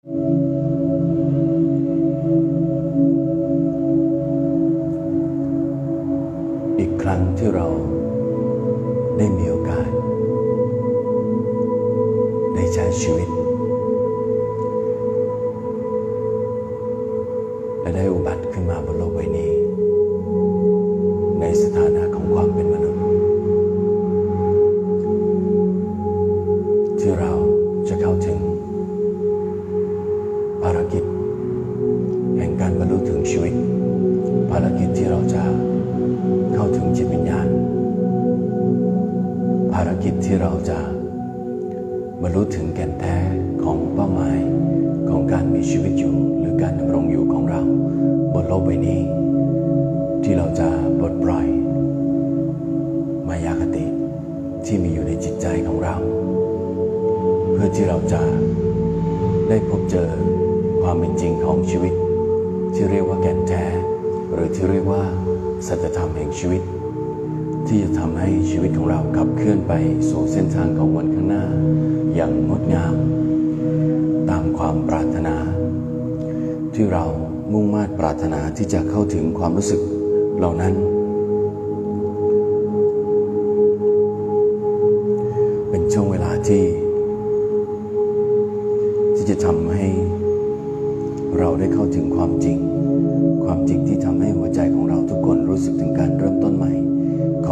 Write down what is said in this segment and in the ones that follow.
อีกครั้งที่เราได้มีโอกาส ได้ใช้ชีวิต และได้อุบัติขึ้นมาบนโลก ที่เราจะบรรลุถึงแก่นแท้ของเป้าหมายของการมีชีวิตอยู่ หรือการดำรงอยู่ของเรา บนโลกใบนี้ ที่เราจะปลดปล่อย มายาคติที่มีอยู่ในจิตใจของเรา เพื่อที่เราจะได้พบเจอความเป็นจริงของชีวิต ที่เรียกว่าแก่นแท้ หรือที่เรียกว่าสัจธรรมแห่งชีวิต ที่จะทำให้ชีวิตของเราขับเคลื่อนไปสู่เส้นทางของวันข้างหน้า อย่างงดงาม ตามความปรารถนา ที่เรามุ่งมา่ปรารถนาที่จะเข้าถึงความรู้สึกเหล่านั้นเป็น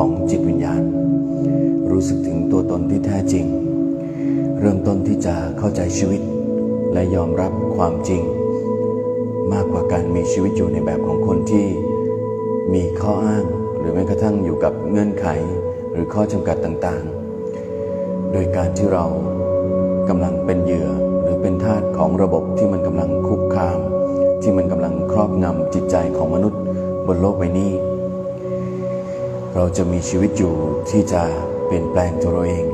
ของจิตวิญญาณ รู้สึกถึงตัวตนที่แท้จริง เริ่มต้นที่จะเข้าใจชีวิต และยอมรับความจริง มากกว่าการมีชีวิตอยู่ในแบบของคนที่มีข้ออ้างหรือแม้กระทั่งอยู่กับเงื่อนไขหรือข้อจำกัดต่างๆ โดยการที่เรากำลังเป็นเหยื่อหรือเป็นทาสของระบบที่มันกำลังคุกคาม ที่มันกำลังครอบงำจิตใจของมนุษย์บนโลกใบนี้ เราจะมีชีวิตอยู่ที่จะเปลี่ยนแปลงตัวเราเอง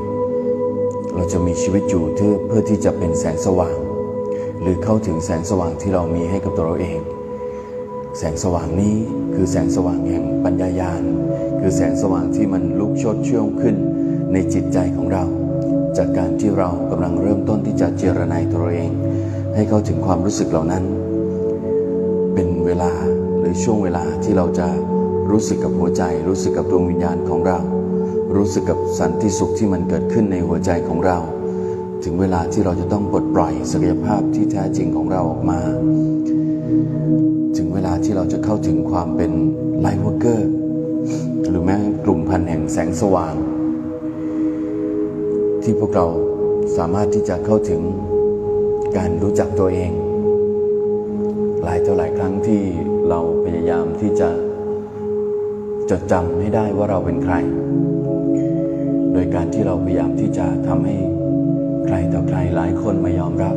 เราจะมีชีวิตอยู่เพื่อเพื่อที่จะเป็นแสงสว่าง หรือเข้าถึงแสงสว่างที่เรามีให้กับตัวเราเอง แสงสว่างนี้คือแสงสว่างแห่งปัญญายาณคือแสงสว่างที่มันลุกโชดช่วงขึ้นในจิตใจของเรา จากการที่เรากำลังเริ่มต้นที่จะเจรนายตัวเราเอง ให้เข้าถึงความรู้สึกเหล่านั้น เป็นเวลาหรือช่วงเวลาที่เราจะ รู้สึกกับหัวใจ รู้สึกกับดวงวิญญาณของเรา รู้สึกกับสันติสุขที่มันเกิดขึ้นในหัวใจของเรา ถึงเวลาที่เราจะต้องปลดปล่อยศักยภาพที่แท้จริงของเราออกมา ถึงเวลาที่เราจะเข้าถึงความเป็นไลท์วอร์เกอร์หรือแม้กลุ่มพันแห่งแสงสว่าง ที่พวกเราสามารถที่จะเข้าถึงการรู้จักตัวเอง หลายต่อหลายครั้งที่เราพยายามที่จะ จดจำให้ได้ว่าเราเป็นใคร โดยการที่เราพยายามที่จะทำให้ใครต่อใครหลายคนมายอมรับ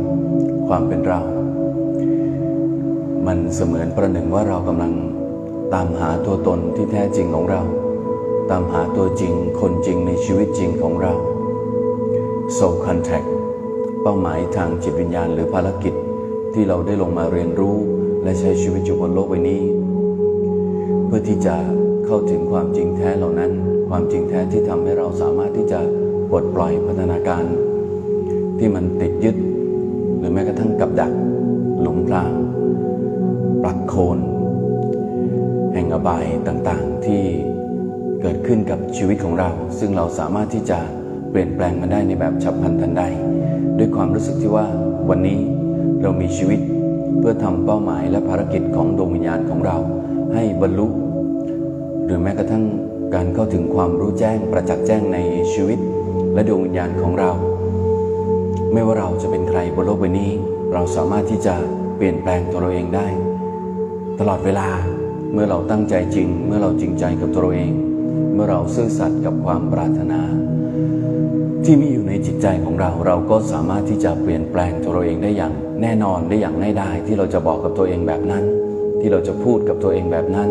ความเป็นเรา มันเสมือนประหนึ่งว่าเรากำลังตามหาตัวตนที่แท้จริงของเรา ตามหาตัวจริงคนจริงในชีวิตจริงของเรา soul contact เป้าหมายทางจิตวิญญาณหรือภารกิจที่เราได้ลงมาเรียนรู้และใช้ชีวิตอยู่บนโลกใบนี้ เพื่อที่จะ เข้าถึงความจริงแท้เหล่านั้น ความจริงแท้ที่ทำให้เราสามารถที่จะปลดปล่อยพัฒนาการ ที่มันติดยึด หรือแม้กระทั่งกับดัก หลงพรางปลักโคน แห่งอบายต่างๆ ที่เกิดขึ้นกับชีวิตของเรา ซึ่งเราสามารถที่จะเปลี่ยนแปลงมันได้ในแบบฉับพลันทันใด ด้วยความรู้สึกที่ว่าวันนี้เรามีชีวิตเพื่อทำเป้าหมายและภารกิจของดวงวิญญาณของเรา ให้บรรลุ หรือแม้กระทั่งการเข้าถึงความรู้แจ้งประจักษ์แจ้งในชีวิต และดวงวิญญาณของเรา ไม่ว่าเราจะเป็นใครบนโลกใบนี้ เราสามารถที่จะเปลี่ยนแปลงตัวเราเองได้ ตลอดเวลาเมื่อเราตั้งใจจริง เมื่อเราจริงใจกับตัวเราเอง เมื่อเราซื่อสัตย์กับความปรารถนา ที่มีอยู่ในจิตใจของเราเราก็สามารถที่จะเปลี่ยนแปลงตัวเราเองได้อย่างแน่นอนได้อย่างง่ายดายที่เราจะบอกกับตัวเองแบบนั้น ที่เราจะพูดกับตัวเองแบบนั้น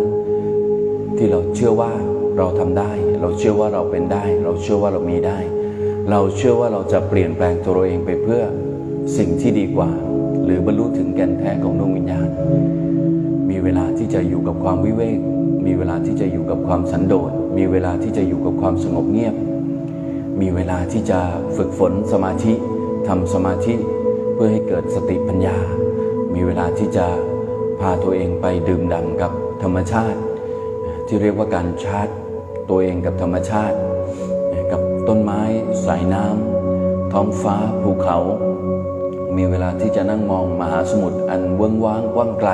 ที่เราเชื่อว่าเราทำได้ เราเชื่อว่าเราเป็นได้ เราเชื่อว่าเรามีได้ เราเชื่อว่าเราจะเปลี่ยนแปลงตัวเราเองไปเพื่อสิ่งที่ดีกว่า หรือบรรลุถึงแก่นแท้ของดวงวิญญาณ มีเวลาที่จะอยู่กับความวิเวก มีเวลาที่จะอยู่กับความสันโดษ มีเวลาที่จะอยู่กับความสงบเงียบ มีเวลาที่จะฝึกฝนสมาธิทำสมาธิเพื่อให้เกิดสติปัญญา มีเวลาที่จะพาตัวเองไปดื่มด่ำกับธรรมชาติ ที่เรียกว่าการชาร์จตัวเองกับธรรมชาติ กับต้นไม้สายน้ำท้องฟ้าภูเขา มีเวลาที่จะนั่งมองมหาสมุทรอันเวิ้งว้างกว้างไกล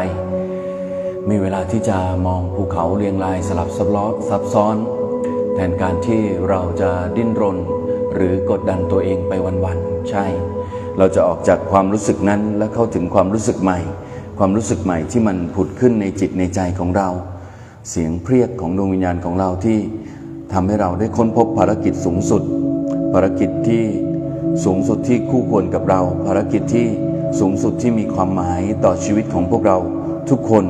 มีเวลาที่จะมองภูเขาเรียงรายสลับซับล้อซับซ้อน แทนการที่เราจะดิ้นรน หรือกดดันตัวเองไปวันๆใช่ เราจะออกจากความรู้สึกนั้นและเข้าถึงความรู้สึกใหม่ ความรู้สึกใหม่ที่มันผุดขึ้นในจิตในใจของเรา เสียงเพรียกของดวงวิญญาณของเราที่ทำให้เราได้ค้นพบภารกิจสูงสุด ภารกิจที่สูงสุดที่คู่ควรกับเรา ภารกิจที่สูงสุดที่มีความหมายต่อชีวิตของพวกเราทุกคน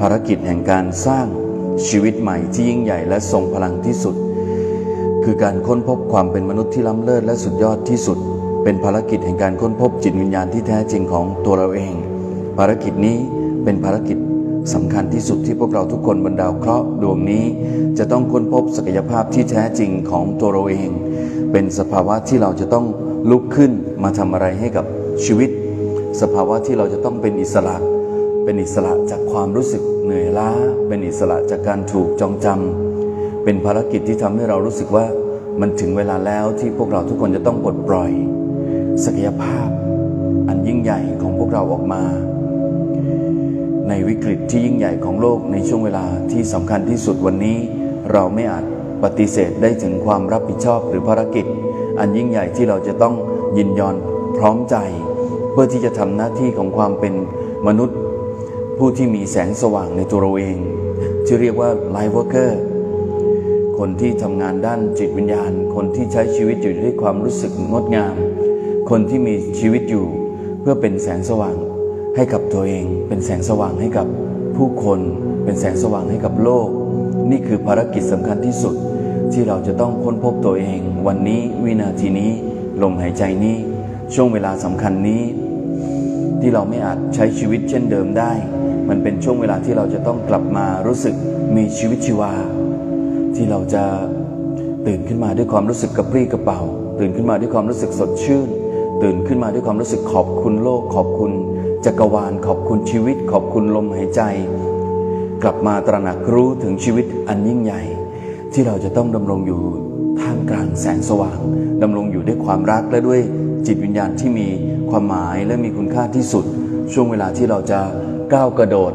ภารกิจแห่งการสร้างชีวิตใหม่ที่ยิ่งใหญ่และทรงพลังที่สุด คือการค้นพบความเป็นมนุษย์ที่ล้ำเลิศและสุดยอดที่สุด เป็นภารกิจแห่งการค้นพบจิตวิญญาณที่แท้จริงของตัวเราเอง ภารกิจนี้เป็นภารกิจ สำคัญที่สุดที่พวกเราทุกคนบนดาวเคราะห์ดวงนี้ จะต้องค้นพบศักยภาพที่แท้จริงของตัวเราเอง เป็นสภาวะที่เราจะต้องลุกขึ้นมาทำอะไรให้กับชีวิต สภาวะที่เราจะต้องเป็นอิสระ เป็นอิสระจากความรู้สึกเหนื่อยล้า เป็นอิสระจากการถูกจองจำเป็นภารกิจที่ทำให้เรารู้สึกว่ามันถึงเวลาแล้วที่พวกเราทุกคนจะต้องปลดปล่อย ศักยภาพ อันยิ่งใหญ่ของพวกเราออกมา ในวิกฤตที่ยิ่งใหญ่ของโลกในช่วงเวลาที่สำคัญที่สุดวันนี้ เราไม่อาจปฏิเสธได้ถึงความรับผิดชอบหรือภารกิจ อันยิ่งใหญ่ที่เราจะต้องยินยอมพร้อมใจ เพื่อที่จะทำหน้าที่ของความเป็นมนุษย์ ผู้ที่มีแสงสว่างในตัวเราเองที่เรียกว่าไลฟ์วอร์เกอร์คนที่ทำงานด้านจิตวิญญาณ คนที่ใช้ชีวิตอยู่ด้วยความรู้สึกงดงาม คนที่มีชีวิตอยู่เพื่อเป็นแสงสว่าง ให้กับตัวเอง เป็นแสงสว่างให้กับผู้คน เป็นแสงสว่างให้กับโลก นี่คือภารกิจสำคัญที่สุด ที่เราจะต้องค้นพบตัวเอง วันนี้วินาทีนี้ลมหายใจนี้ ช่วงเวลาสำคัญนี้ ที่เราไม่อาจใช้ชีวิตเช่นเดิมได้ มันเป็นช่วงเวลาที่เราจะต้องกลับมารู้สึกมีชีวิตชีวา ที่เราจะตื่นขึ้นมาด้วยความรู้สึกกระปรี้กระเป๋า ตื่นขึ้นมาด้วยความรู้สึกสดชื่น ตื่นขึ้นมาด้วยความรู้สึกขอบคุณโลกขอบคุณ จักรวาลขอบคุณชีวิตขอบคุณลมหายใจ กลับมาตระหนักรู้ถึงชีวิตอันยิ่งใหญ่ ที่เราจะต้องดำรงอยู่ท่ามกลางแสงสว่างดำรงอยู่ด้วยความรักและด้วยจิตวิญญาณที่มีความหมายและมีคุณค่าที่สุด ช่วงเวลาที่เราจะก้าวกระโดด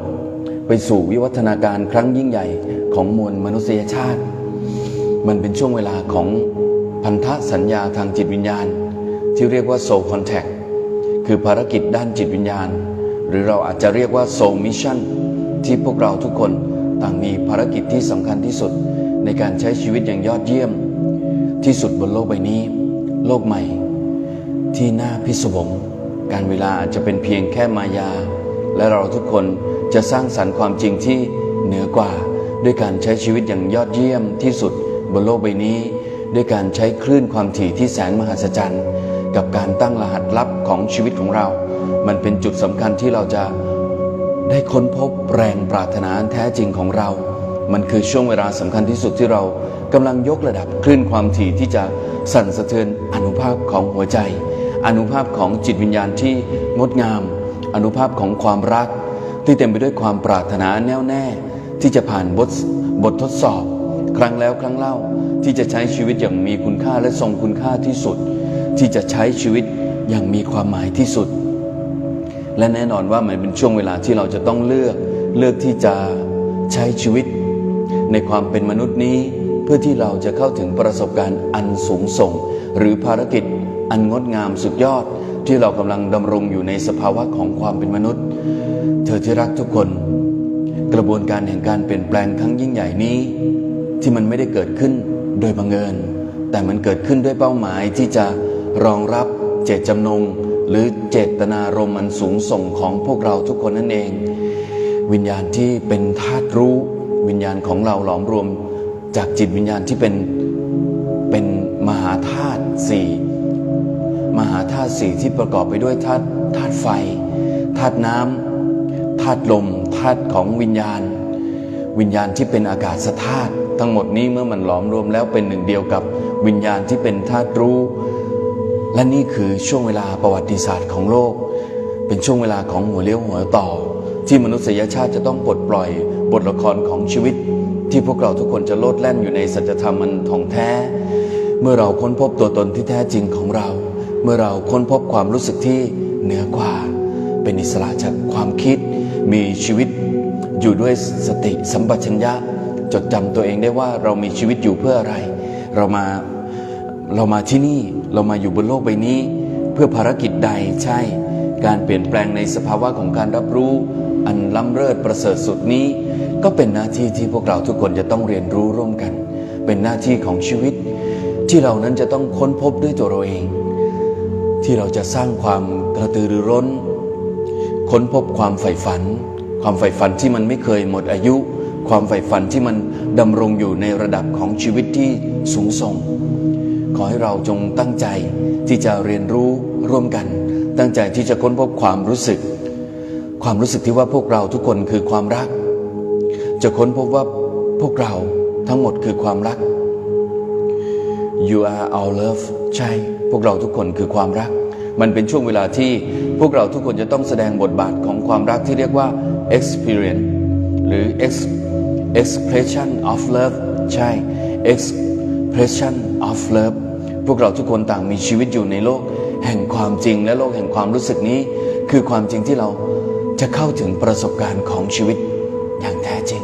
ไปสู่วิวัฒนาการครั้งยิ่งใหญ่ของมวลมนุษยชาติ มันเป็นช่วงเวลาของพันธสัญญาทางจิตวิญญาณ ที่เรียกว่า soul contact คือ คือภารกิจด้านจิตวิญญาณ หรือเราอาจจะเรียกว่า soul mission ที่พวกเราทุกคนต่างมีภารกิจที่สำคัญที่สุดในการใช้ชีวิตอย่างยอดเยี่ยม ที่สุดบนโลกใบนี้ โลกใหม่ ที่น่าพิศวงการเวลาอาจจะเป็นเพียงแค่มายา และเราทุกคนจะสร้างสรรค์ความจริงที่เหนือกว่า ด้วยการใช้ชีวิตอย่างยอดเยี่ยมที่สุดบนโลกใบนี้ ด้วยการใช้คลื่นความถี่ที่แสนมหัศจรรย์ กับการตั้งรหัสลับของชีวิตของเรา มันเป็นจุดสำคัญที่เราจะได้ค้นพบแรงปรารถนานแท้จริงของเรา มันคือช่วงเวลาสำคัญที่สุดที่เรากำลังยกระดับคลื่นความถี่ที่จะสั่นสะเทือนอนุภาพของหัวใจ อนุภาพของจิตวิญญาณที่งดงาม อนุภาพของความรัก ที่เต็มไปด้วยความปรารถนาแน่วแน่ ที่จะผ่านบทบททดสอบ ครั้งแล้วครั้งเล่าที่จะใช้ชีวิตอย่างมีคุณค่าและทรงคุณค่าที่สุด ที่จะใช้ชีวิตอย่างมีความหมายที่สุด และแน่นอนว่ามันเป็นช่วงเวลาที่เราจะต้องเลือกเลือกที่จะใช้ชีวิต ในความเป็นมนุษย์นี้ เพื่อที่เราจะเข้าถึงประสบการณ์อันสูงส่ง หรือภารกิจอันงดงามสุดยอด ที่เรากำลังดำรงอยู่ในสภาวะของความเป็นมนุษย์ เธอที่รักทุกคน กระบวนการแห่งการเปลี่ยนแปลงครั้งยิ่งใหญ่นี้ ที่มันไม่ได้เกิดขึ้นโดยบังเอิญแต่มันเกิดขึ้นด้วยเป้าหมายที่จะ รองรับเจตจำนง หรือเจตนารมณ์อันสูงส่งของพวกเราทุกคนนั่นเอง วิญญาณที่เป็นธาตุรู้ วิญญาณของเราหลอมรวม จากจิตวิญญาณที่เป็นเป็นมหาธาตุสี่มหาธาตุสี่ที่ประกอบไปด้วยธาตุธาตุไฟธาตุน้ำธาตุลมธาตุของวิญญาณ วิญญาณที่เป็นอากาศธาตุทั้งหมดนี้เมื่อมันหลอมรวมแล้วเป็นหนึ่งเดียวกับวิญญาณที่เป็นธาตุรู้ และนี่คือช่วงเวลาประวัติศาสตร์ของโลก เป็นช่วงเวลาของหัวเลี้ยวหัวต่อ ที่มนุษยชาติจะต้องปลดปล่อยบทละครของชีวิต ที่พวกเราทุกคนจะโลดแล่นอยู่ในสัจธรรมมันท่องแท้ เมื่อเราค้นพบตัวตนที่แท้จริงของเรา เมื่อเราค้นพบความรู้สึกที่เหนือกว่า เป็นอิสระจากความคิด มีชีวิตอยู่ด้วยสติสัมปชัญญะ จดจำตัวเองได้ว่าเรามีชีวิตอยู่เพื่ออะไร เรามา เรามาที่นี่เรามาอยู่บนโลกใบนี้ เพื่อภารกิจใดใช่ การเปลี่ยนแปลงในสภาวะของการรับรู้ อันล้ำเลิศประเสริฐสุดนี้ ก็เป็นหน้าที่ที่พวกเราทุกคนจะต้องเรียนรู้ร่วมกัน เป็นหน้าที่ของชีวิต ที่เรานั้นจะต้องค้นพบด้วยตัวเราเอง ที่เราจะสร้างความกระตือรือร้น ค้นพบความใฝ่ฝัน ความใฝ่ฝันที่มันไม่เคยหมดอายุ ความใฝ่ฝันที่มันดำรงอยู่ในระดับของชีวิตที่สูงส่ง ขอให้เราจงตั้งใจที่จะเรียนรู้ร่วมกัน ตั้งใจที่จะค้นพบความรู้สึก ความรู้สึกที่ว่าพวกเราทุกคนคือความรัก จะค้นพบว่าพวกเราทั้งหมดคือความรัก You are our love ใช่ พวกเราทุกคนคือความรัก มันเป็นช่วงเวลาที่พวกเราทุกคนจะต้องแสดงบทบาทของความรักที่เรียกว่า experience หรือ ex- expression of love ใช่ expression of love พวกเราทุกคนต่างมีชีวิตอยู่ในโลก แห่งความจริงและโลกแห่งความรู้สึกนี้ คือความจริงที่เราจะเข้าถึงประสบการณ์ของชีวิตอย่างแท้จริง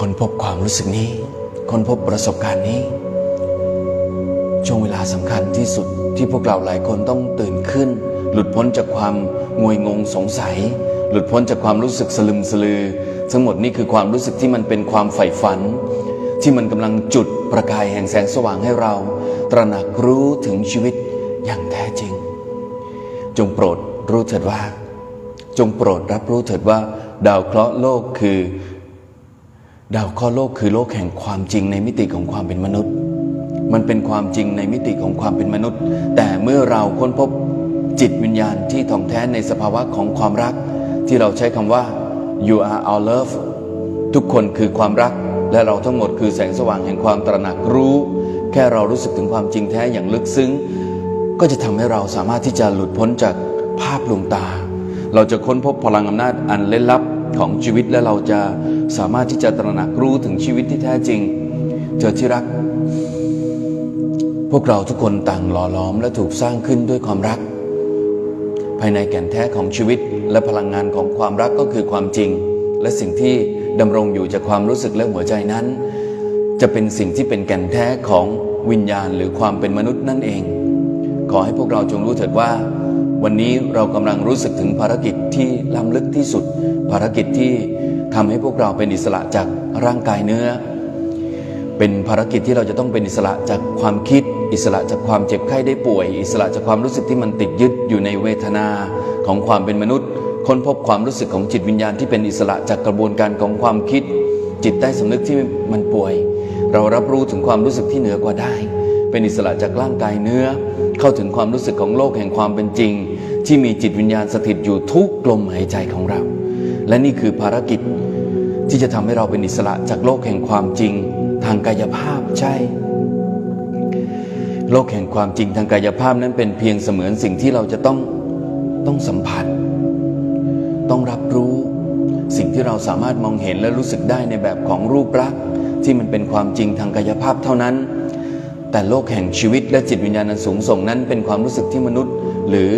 คนพบความรู้สึกนี้ คนพบประสบการณ์นี้ ช่วงเวลาสำคัญที่สุดที่พวกเราหลายคนต้องตื่นขึ้น หลุดพ้นจากความงวยงงสงสัย หลุดพ้นจากความรู้สึกสลึมสลือ ทั้งหมดนี้คือความรู้สึกที่มันเป็นความใฝ่ฝัน ที่มันกำลังจุดประกายแห่งแสงสว่างให้เรา ตระหนักรู้ถึงชีวิตอย่างแท้จริง จงโปรดรู้เถิดว่า จงโปรดรับรู้เถิดว่า ดาวเคราะห์โลกคือ ดาวเคราะห์โลกคือโลกแห่งความจริงในมิติของความเป็นมนุษย์ มันเป็นความจริงในมิติของความเป็นมนุษย์ แต่เมื่อเราค้นพบจิตวิญญาณที่ท่องแท้ในสภาวะของความรัก ที่เราใช้คำว่า you are our love ทุกคนคือความรัก และเราทั้งหมดคือแสงสว่างแห่งความตระหนักรู้ แค่เรารู้สึกถึงความจริงแท้อย่างลึกซึ้ง ก็จะทำให้เราสามารถที่จะหลุดพ้นจากภาพลวงตา เราจะค้นพบพลังอำนาจอันเล่นลับของชีวิตและเราจะสามารถที่จะตระหนักรู้ถึงชีวิตที่แท้จริง เจอที่รัก พวกเราทุกคนต่างหล่อหลอมและถูกสร้างขึ้นด้วยความรัก ภายในแก่นแท้ของชีวิตและพลังงานของความรักก็คือความจริง และสิ่งที่ ดำรงอยู่จากความรู้สึกและหัวใจนั้น จะเป็นสิ่งที่เป็นแก่นแท้ของวิญญาณหรือความเป็นมนุษย์นั่นเอง ขอให้พวกเราจงรู้เถิดว่า วันนี้เรากำลังรู้สึกถึงภารกิจที่ล้ำลึกที่สุด ภารกิจที่ทำให้พวกเราเป็นอิสระจากร่างกายเนื้อ เป็นภารกิจที่เราจะต้องเป็นอิสระจากความคิด อิสระจากความเจ็บไข้ได้ป่วย อิสระจากความรู้สึกที่มันติดยึดอยู่ในเวทนาของความเป็นมนุษย์ ค้นพบความรู้สึกของจิตวิญญาณที่เป็นอิสระจากกระบวนการของความคิด จิตใต้สำนึกที่มันป่วย เรารับรู้ถึงความรู้สึกที่เหนือกว่าได้ เป็นอิสระจากร่างกายเนื้อ เข้าถึงความรู้สึกของโลกแห่งความเป็นจริง ที่มีจิตวิญญาณสถิตอยู่ทุกลมหายใจของเรา และนี่คือภารกิจ ที่จะทำให้เราเป็นอิสระจากโลกแห่งความจริง ทางกายภาพใช่โลกแห่งความจริงทางกายภาพนั้นเป็นเพียงเสมือนสิ่งที่เราจะต้องต้องสัมผัส ต้องรับรู้ สิ่งที่เราสามารถมองเห็นและรู้สึกได้ในแบบของรูปลักษณ์ที่มันเป็นความจริงทางกายภาพเท่านั้น แต่โลกแห่งชีวิตและจิตวิญญาณอันสูงส่งนั้นเป็นความรู้สึกที่มนุษย์ หรือ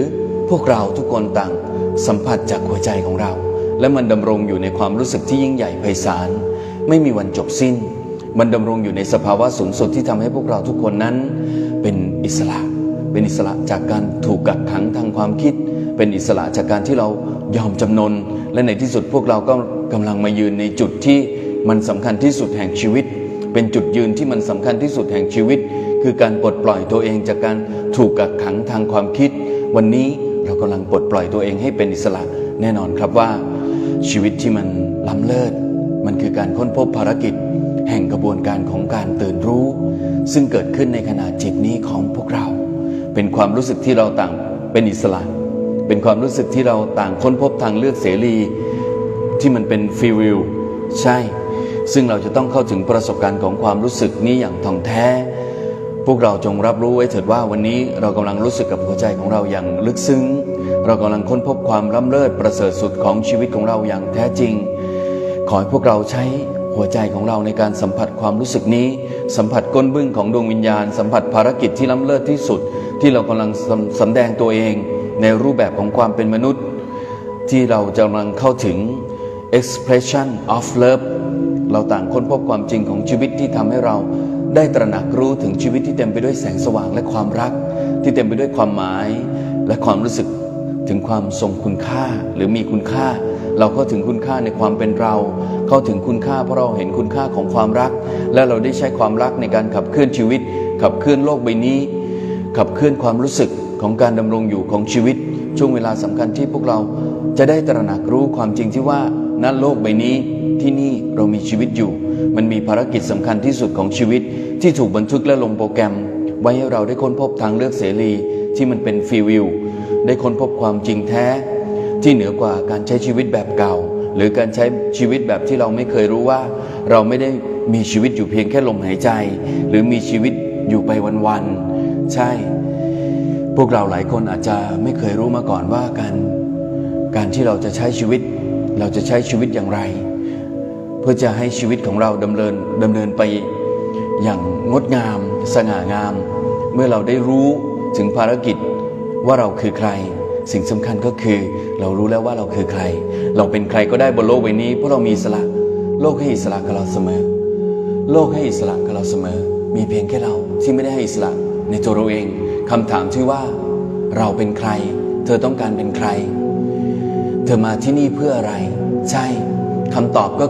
พวกเราทุกคนต่าง สัมผัสจากหัวใจของเรา และมันดำรงอยู่ในความรู้สึกที่ยิ่งใหญ่ไพศาลไม่มีวันจบสิ้น มันดำรงอยู่ในสภาวะสูงสุดที่ทำให้พวกเราทุกคนนั้น เป็นอิสระ เป็นอิสระจากการถูกกักขังทางความคิด เป็นอิสระจากการที่เรายอมจำนน และในที่สุดพวกเราก็กำลังมายืนในจุดที่มันสำคัญที่สุดแห่งชีวิต เป็นจุดยืนที่มันสำคัญที่สุดแห่งชีวิต คือการปลดปล่อยตัวเองจากการถูกกักขังทางความคิด วันนี้เรากำลังปลดปล่อยตัวเองให้เป็นอิสระแน่นอนครับว่า ชีวิตที่มันล้ำเลิศมันคือการค้นพบภารกิจ แห่งกระบวนการของการตื่นรู้ ซึ่งเกิดขึ้นในขณะจิตนี้ของพวกเรา เป็นความรู้สึกที่เราต่างเป็นอิสระ เป็นความรู้สึกที่เราต่างค้นพบทางเลือกเสรีที่มันเป็นฟรีวิลใช่ ซึ่งเราจะต้องเข้าถึงประสบการณ์ของความรู้สึกนี้อย่างท่องแท้ พวกเราจงรับรู้ไว้เถิดว่าวันนี้เรากำลังรู้สึกกับหัวใจของเราอย่างลึกซึ้ง เรากำลังค้นพบความล้ำเลิศประเสริฐสุดของชีวิตของเราอย่างแท้จริง ขอให้พวกเราใช้หัวใจของเราในการสัมผัสความรู้สึกนี้ สัมผัสก้นบึ้งของดวงวิญญาณ สัมผัสภารกิจที่ล้ำเลิศที่สุด ที่เรากำลังสสำแดงตัวเอง ในรูปแบบของความเป็นมนุษย์ ที่เรากำลังเข้าถึง expression of love เราต่างค้นพบความจริงของชีวิตที่ทำให้เราได้ตระหนักรู้ถึงชีวิตที่เต็มไปด้วยแสงสว่างและความรัก ที่เต็มไปด้วยความหมาย และความรู้สึกถึงความทรงคุณค่าหรือมีคุณค่า เราเข้าถึงคุณค่าในความเป็นเรา เข้าถึงคุณค่าเพราะเราเห็นคุณค่าของความรัก และเราได้ใช้ความรักในการขับเคลื่อนชีวิต ขับเคลื่อนโลกใบนี้ ขับเคลื่อนความรู้สึก ของการดำรงอยู่ของชีวิต ช่วงเวลาสำคัญที่พวกเราจะได้ตระหนักรู้ความจริงที่ว่าณโลกใบนี้ที่นี่เรามีชีวิตอยู่ มันมีภารกิจสำคัญที่สุดของชีวิต ที่ถูกบันทึกและลงโปรแกรม ไว้ให้เราได้ค้นพบทางเลือกเสรีที่มันเป็นฟรีวิวได้ค้นพบความจริงแท้ ที่เหนือกว่าการใช้ชีวิตแบบเก่า หรือการใช้ชีวิตแบบที่เราไม่เคยรู้ว่า เราไม่ได้มีชีวิตอยู่เพียงแค่ลมหายใจ หรือมีชีวิตอยู่ไปวันๆใช่ พวกเราหลายคนอาจจะไม่เคยรู้มาก่อนว่าการการที่เราจะใช้ชีวิต เราจะใช้ชีวิตอย่างไร เพื่อจะให้ชีวิตของเราดำเนินดำเนินไปอย่างงดงาม สง่างาม เมื่อเราได้รู้ถึงภารกิจว่าเราคือใคร สิ่งสำคัญก็คือ เรารู้แล้วว่าเราคือใคร เราเป็นใครก็ได้บนโลกใบนี้เพราะเรามีอิสระโลกให้อิสระกับเราเสมอ โลกให้อิสระกับเราเสมอ มีเพียงแค่เราที่ไม่ได้ให้อิสระในตัวเราเอง คำถามที่ว่า เราเป็นใคร เธอต้องการเป็นใคร เธอมาที่นี่เพื่ออะไร ใช่คำตอบก็